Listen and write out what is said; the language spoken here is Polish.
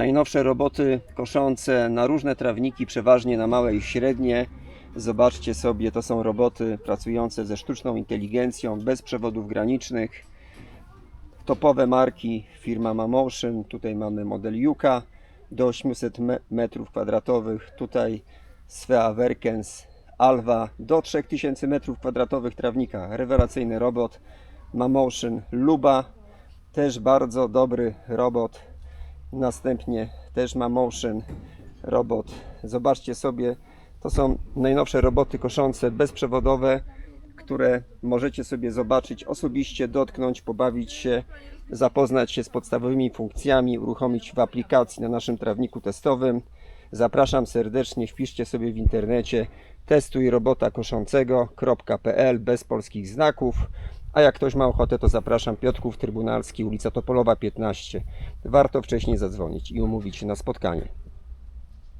Najnowsze roboty koszące na różne trawniki, przeważnie na małe i średnie. Zobaczcie sobie, to są roboty pracujące ze sztuczną inteligencją, bez przewodów granicznych. Topowe marki firma Mamotion. Tutaj mamy model Juka do 800 me- m2. Tutaj Svea Verkens Alva do 3000 m2 trawnika. Rewelacyjny robot. Mamotion Luba też bardzo dobry robot. Następnie też ma Motion robot. Zobaczcie sobie, to są najnowsze roboty koszące bezprzewodowe, które możecie sobie zobaczyć osobiście, dotknąć, pobawić się, zapoznać się z podstawowymi funkcjami, uruchomić w aplikacji na naszym trawniku testowym. Zapraszam serdecznie, wpiszcie sobie w internecie testuj robota koszącego.pl bez polskich znaków. A jak ktoś ma ochotę, to zapraszam Piotrków Trybunalski, ulica Topolowa 15. Warto wcześniej zadzwonić i umówić się na spotkanie.